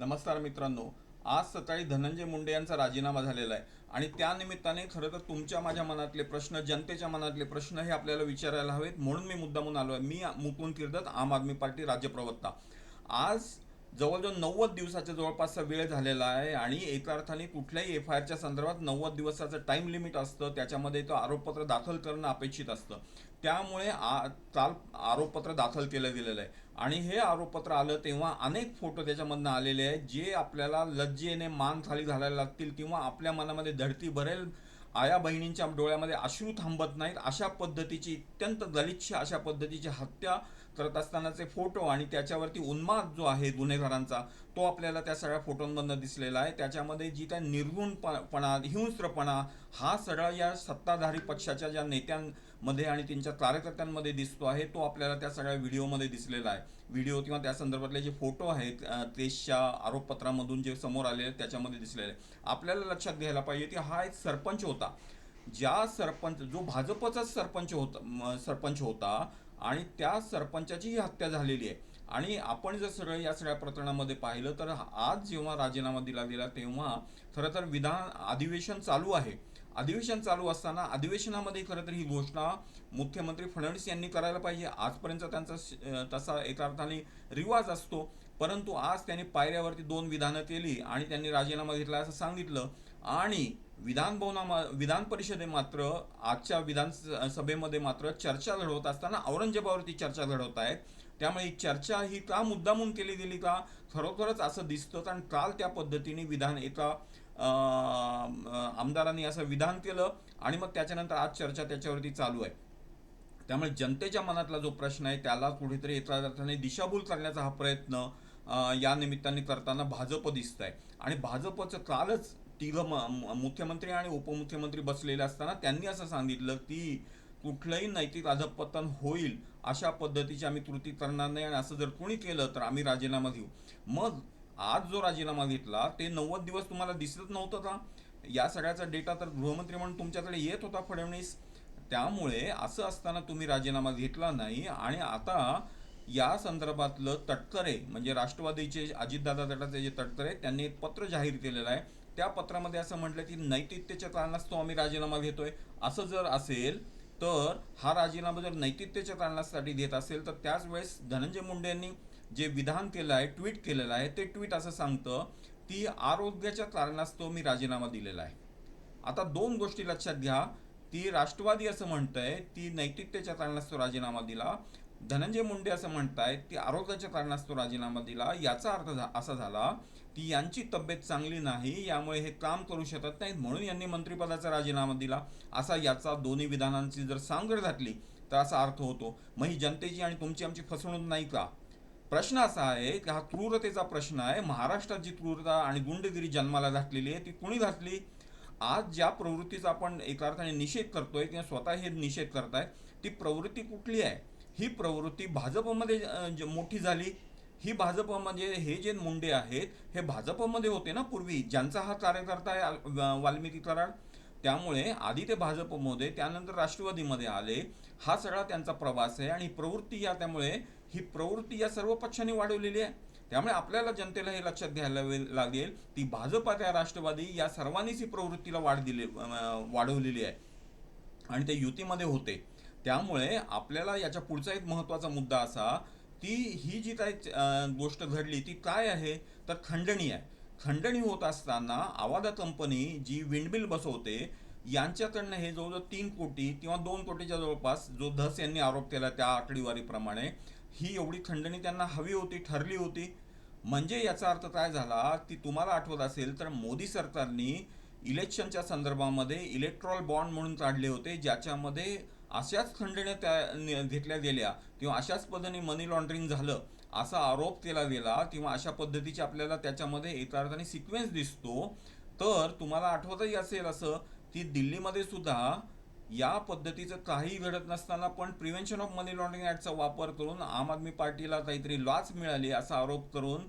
नमस्कार मित्रांनो आज सकाळी धनंजय मुंडे यांचा राजीनामा झालेला आहे. आणि त्यानिमित्ताने खरं तर तुमच्या माझ्या मनातले प्रश्न जनतेच्या मनातले प्रश्न हे आपल्याला विचारायला हवेत. म्हणून मी मुद्दामून आलो आहे मी मुकुंद किर्दत आम आदमी पार्टी राज्य प्रवक्ता. आज जवळजवळ नव्वद दिवसाच्या जवळपासचा वेळ झालेला आहे आणि एका अर्थाने कुठल्याही एफ आय आरच्या संदर्भात नव्वद दिवसाचं टाईम लिमिट असतं. त्याच्यामध्ये तो आरोपपत्र दाखल करणं अपेक्षित असतं. त्यामुळे आ काल आरोपपत्र दाखल केलं गेलेलं आहे. आणि हे आरोपपत्र आलं तेव्हा अनेक फोटो त्याच्यामधनं आलेले आहेत जे आपल्याला लज्जेने मान खाली घालायला लागतील किंवा आपल्या मनामध्ये धडती भरेल आया बहिणींच्या डोळ्यामध्ये अश्रू थांबत नाहीत अशा पद्धतीची अत्यंत गलिच्छ अशा पद्धतीची हत्या करत असतानाचे फोटो आणि त्याच्यावरती उन्माद जो आहे गुन्हेगारांचा तो आपल्याला त्या सगळ्या फोटोंमधनं दिसलेला आहे. त्याच्यामध्ये जी त्या निर्गुणपणा हिंस्त्रपणा हा सगळा या सत्ताधारी पक्षाच्या ज्या नेत्यांमध्ये आणि त्यांच्या कार्यकर्त्यांमध्ये दिसतो आहे तो आपल्याला त्या सगळ्या व्हिडिओमध्ये दिसलेला आहे. व्हिडिओ किंवा त्या संदर्भातले जे फोटो आहेत देशच्या आरोपपत्रामधून जे समोर आलेले त्याच्यामध्ये दिसलेले आपल्याला लक्षात घ्यायला पाहिजे की हा एक सरपंच होता. ज्या सरपंच जो भाजपचाच सरपंच होता सरपंच होता आणि त्या सरपंचाचीही हत्या झालेली आहे. आणि आपण जर सगळं या सगळ्या प्रकरणामध्ये पाहिलं तर आज जेव्हा राजीनामा दिला गेला तेव्हा खरं तर विधान अधिवेशन चालू आहे. अधिवेशन चालू असताना अधिवेशनामध्ये खरं तर ही घोषणा मुख्यमंत्री फडणवीस यांनी करायला पाहिजे. आजपर्यंत त्यांचा तसा एका अर्थाने रिवाज असतो. परंतु आज त्यांनी पायऱ्यावरती दोन विधानं केली आणि त्यांनी राजीनामा घेतला असं सांगितलं. आणि विधान विधान परिषदे मात्र आजच्या विधानसभेमध्ये सभेमध्ये मात्र चर्चा घडवत असताना औरंगजेबावरती चर्चा घडवत आहेत. त्यामुळे ही चर्चा ही का मुद्दामून केली गेली का? खरोखरच असं दिसतं कारण काल त्या पद्धतीने विधान एका आमदारांनी असं विधान केलं आणि मग त्याच्यानंतर आज चर्चा त्याच्यावरती चालू आहे. त्यामुळे जनतेच्या मनातला जो प्रश्न आहे त्याला कुठेतरी एका अर्थाने दिशाभूल करण्याचा हा प्रयत्न या निमित्ताने करताना भाजप दिसत आहे आणि भाजपचं कालच तिघं म- मुख्यमंत्री आणि उपमुख्यमंत्री बसलेले असताना त्यांनी असं सांगितलं की कुठलंही नैतिक अधपतन होईल अशा पद्धतीची आम्ही कृती करणार नाही आणि असं जर कोणी केलं तर आम्ही राजीनामा घेऊ मग आज जो राजीनामा घेतला ते नव्वद दिवस तुम्हाला दिसत नव्हतं का? या सगळ्याचा डेटा तर गृहमंत्री म्हणून तुमच्याकडे येत होता फडणवीस. त्यामुळे असं असताना तुम्ही राजीनामा घेतला नाही आणि आता या संदर्भातलं तटकरे म्हणजे राष्ट्रवादीचे अजितदादा तटाचे जे तटकरे त्यांनी एक पत्र जाहीर केलेलं आहे. त्या पत्रामध्ये असं म्हटलं की नैतिकतेच्या कारणास्तव आम्ही राजीनामा घेतोय. असं जर असेल तर हा राजीनामा जर नैतिकतेच्या कारणासाठी देत असेल तर त्याच वेळेस धनंजय मुंडे यांनी जे विधान केलं आहे ट्विट केलेलं आहे ते ट्विट असं सांगतं की आरोग्याच्या कारणास्तव मी राजीनामा दिलेला आहे. आता दोन गोष्टी लक्षात घ्या. ती राष्ट्रवादी असं म्हणतंय ती नैतिकतेच्या कारणास्तव राजीनामा दिला. धनंजय मुंडे असं म्हणतायत की आरोग्याच्या कारणास्तव राजीनामा दिला याचा अर्थ झा- असा झाला की यांची तब्येत चांगली नाही यामुळे हे काम करू शकत नाहीत म्हणून यांनी मंत्रिपदाचा राजीनामा दिला. असा याचा दोन्ही विधानांची जर सांगड घातली तर असा अर्थ होतो मग ही जनतेची आणि तुमची आमची फसवणूक नाही का? प्रश्न असा आहे की हा क्रूरतेचा प्रश्न आहे. महाराष्ट्रात जी क्रूरता आणि गुंडगिरी जन्माला घातलेली आहे ती कुणी घातली आज ज्या प्रवृत्तीचा आपण एका अर्थाने निषेध करतोय किंवा स्वतः हे निषेध करताय ती प्रवृत्ती कुठली आहे? ही प्रवृत्ती भाजपमध्ये मोठी झाली ही भाजपमध्ये हे जे मुंडे आहेत हे भाजपमध्ये होते ना पूर्वी ज्यांचा हा कार्यकर्ता आहे वाल्मिकी कराड. त्यामुळे आधी ते भाजपमध्ये त्यानंतर राष्ट्रवादीमध्ये आले. हा सगळा त्यांचा प्रवास आहे आणि प्रवृत्ती या त्यामुळे ही प्रवृत्ती या सर्व पक्षांनी वाढवलेली आहे. त्यामुळे आपल्याला जनतेला हे लक्षात घ्यायला वे- लागेल ती भाजपा त्या राष्ट्रवादी या सर्वांनीच ही प्रवृत्तीला वाढ दिली वाढवलेली आहे. आणि ते युतीमध्ये होते. त्यामुळे आपल्याला याच्या पुढचा एक महत्त्वाचा मुद्दा असा ती ही जी काही गोष्ट घडली ती काय आहे? तर खंडणी आहे. खंडणी होत असताना आवादा कंपनी जी विंडमिल बसवते यांच्याकडनं हे जवळजवळ तीन कोटी किंवा दोन कोटीच्या जवळपास जो धस यांनी आरोप केला त्या आकडेवारीप्रमाणे ही एवढी खंडणी त्यांना हवी होती ठरली होती. म्हणजे याचा अर्थ काय झाला की तुम्हाला आठवत असेल तर मोदी सरकारने इलेक्शनच्या संदर्भामध्ये इलेक्ट्रॉल बॉन्ड म्हणून काढले होते ज्याच्यामध्ये अशाच खंडण्या त्या नि- घेतल्या गेल्या किंवा अशाच पद्धतीने मनी लॉन्ड्रिंग झालं असा आरोप केला गेला किंवा अशा पद्धतीचे आपल्याला त्याच्यामध्ये एका अर्थाने सिक्वेन्स दिसतो तर तुम्हाला आठवतही असेल असं की दिल्लीमध्ये सुद्धा या पद्धतीचं काही घडत नसताना पण प्रिव्हेन्शन ऑफ मनी लॉन्ड्रिंग ॲक्टचा वापर करून आम आदमी पार्टीला काहीतरी लाच मिळाली असा आरोप करून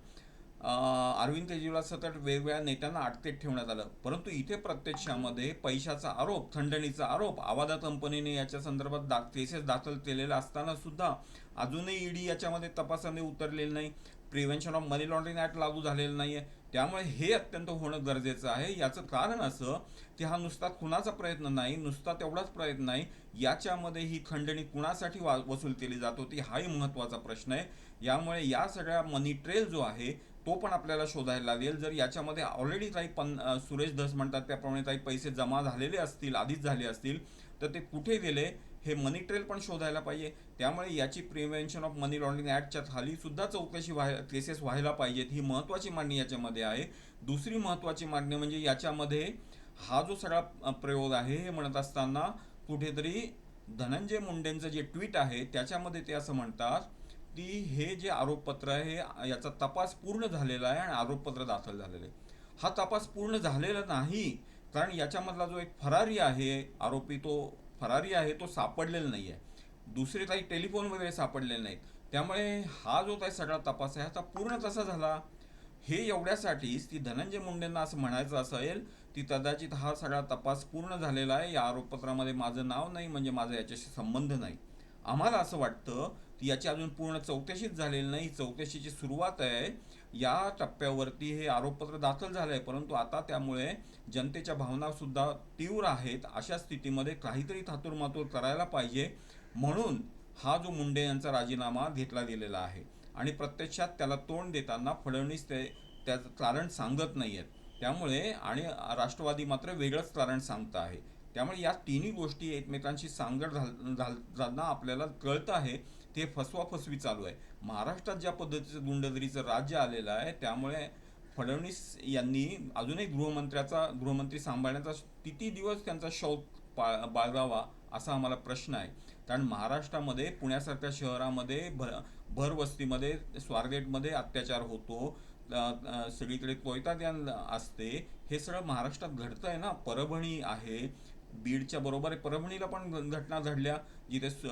अरविंद केजरीवाल सतत वेगवेगळ्या नेत्यांना अटकेत ठेवण्यात आलं. परंतु इथे प्रत्यक्षामध्ये पैशाचा आरोप खंडणीचा आरोप आवादा कंपनीने याच्या संदर्भात दा केसेस दाखल केलेल्या असताना सुद्धा अजूनही ईडी याच्यामध्ये तपासाने उतरलेली नाही. Prevention of money laundering act लागू झालेलं आहे त्यामुळे हे अत्यंत होणं गरजेचं आहे. याचं कारण असं की हा नुसता खुणाचा प्रयत्न नाही नुसता तेवढाच प्रयत्न नाही. याच्यामध्ये ही खंडणी कुणासाठी वा वसूल केली जात होती हाही महत्त्वाचा प्रश्न आहे. यामुळे या सगळ्या मनी ट्रेल जो आहे तो पण आपल्याला शोधायला लागेल. जर याच्यामध्ये ऑलरेडी काही पन सुरेश धस म्हणतात त्याप्रमाणे काही पैसे जमा झालेले असतील आधीच झाले असतील तर ते कुठे गेले हे मनी ट्रेल पण शोधायला पाहिजे. त्यामुळे याची प्रिव्हेन्शन ऑफ मनी लॉन्ड्रिंग ॲक्टच्या खाली सुद्धा चौकशी व्हाय केसेस व्हायला पाहिजेत. ही महत्त्वाची मागणी याच्यामध्ये आहे. दुसरी महत्त्वाची मागणी म्हणजे याच्यामध्ये हा जो सगळा प्रयोग आहे हे म्हणत असताना कुठेतरी धनंजय मुंडेंचं जे ट्विट आहे त्याच्यामध्ये ते असं म्हणतात ती हे जे आरोपपत्र आहे हे याचा तपास पूर्ण झालेला आहे आणि आरोपपत्र दाखल झालेलं आहे. हा तपास पूर्ण झालेला नाही कारण याच्यामधला जो एक फरारी आहे आरोपी तो फरारी आहे तो सापडलेला नाही आहे दुसरे काही टेलिफोन वगैरे सापडलेले नाहीत. त्यामुळे हा जो काही सगळा तपास आहे हा पूर्ण तसा झाला. हे एवढ्यासाठीच ती धनंजय मुंडेंना असं म्हणायचं असेल की कदाचित हा सगळा तपास पूर्ण झालेला आहे. या आरोपपत्रामध्ये माझं नाव नाही म्हणजे माझा याच्याशी संबंध नाही. आम्हाला असं वाटतं की याची अजून पूर्ण चौकशीच झालेली नाही. चौकशीची सुरुवात आहे. या टप्प्यावरती हे आरोपपत्र दाखल झालं आहे परंतु आता त्यामुळे जनतेच्या भावनासुद्धा तीव्र आहेत. अशा स्थितीमध्ये काहीतरी थातुरमातूर करायला पाहिजे. म्हणून हा जो मुंडे यांचा राजीनामा घेतला गेलेला आहे. आणि प्रत्यक्षात त्याला तोंड देताना फडणवीस ते त्याचं कारण सांगत नाही आहेत त्यामुळे आणि राष्ट्रवादी मात्र वेगळंच कारण सांगत आहे. त्यामुळे या तिन्ही गोष्टी एकमेकांशी सांगड घाल घालताना आपल्याला कळतं आहे ते फसवाफसवी चालू आहे. महाराष्ट्रात ज्या पद्धतीचं गुंडगिरीचं राज्य आलेलं आहे त्यामुळे फडणवीस यांनी अजूनही गृहमंत्र्याचा गृहमंत्री सांभाळण्याचा किती दिवस त्यांचा शौक पा बाळगावा असा आम्हाला प्रश्न आहे. कारण महाराष्ट्रामध्ये पुण्यासारख्या शहरामध्ये भर भरवस्तीमध्ये स्वारगेटमध्ये अत्याचार होतो. सगळीकडे अ, सगळीकडे कोयताद्यान असते. हे सगळं महाराष्ट्रात घडतं आहे ना? परभणी आहे. बीडच्या बरोबर परभणीला पण घटना घडल्या. जिथे स-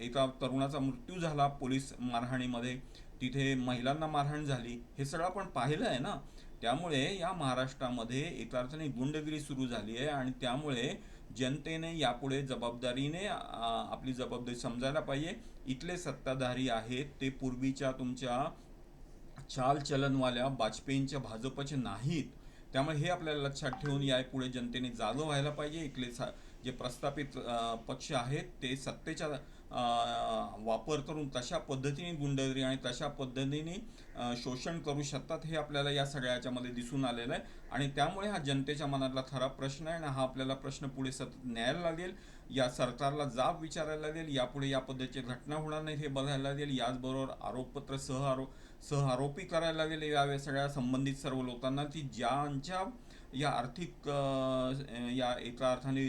एका तरुणाचा मृत्यू झाला पोलीस मारहाणीमध्ये. तिथे महिलांना मारहाण झाली. हे सगळं आपण पाहिलं आहे ना? त्यामुळे या महाराष्ट्रामध्ये एका अर्थाने गुंडगिरी सुरू झाली आहे आणि त्यामुळे जनतेने यापुढे जबाबदारीने आपली जबाबदारी समजायला पाहिजे. इथले सत्ताधारी आहेत. ते पूर्वीच्या तुमच्या चालचलनवाल्या वाजपेयींच्या भाजपचे नाहीत. त्यामुळे हे आपल्याला लक्षात ठेवून यापुढे जनतेने जागं व्हायला पाहिजे. इथले सा- जे प्रस्थापित पक्ष आहेत ते सत्तेचा वापर करून तशा पद्धतीने गुंडगिरी आणि तशा पद्धतीने शोषण करू शकतात हे आपल्याला या सगळ्या याच्यामध्ये दिसून आलेलं आहे. आणि त्यामुळे हा जनतेच्या मनातला खरा प्रश्न आहे आणि हा आपल्याला प्रश्न पुढे सतत न्यायला लागेल. या सरकारला जाब विचारायला लागेल. यापुढे या पद्धतीची घटना होणार नाही हे बघायला लागेल. याचबरोबर आरोपपत्र सह आरोप सह आरोपी करायला लागेल या सगळ्या संबंधित सर्व लोकांना की ज्यांच्या या आर्थिक या एका अर्थाने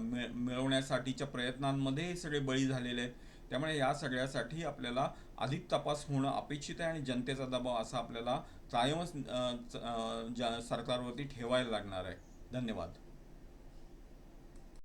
मिळ- मिळवण्यासाठीच्या प्रयत्नांमध्ये हे सगळे बळी झालेले आहेत. त्यामुळे या सगळ्यासाठी आपल्याला अधिक तपास होणं अपेक्षित आहे आणि जनतेचा दबाव असा आपल्याला कायमच ज्या सरकारवरती ठेवायला लागणार आहे. धन्यवाद.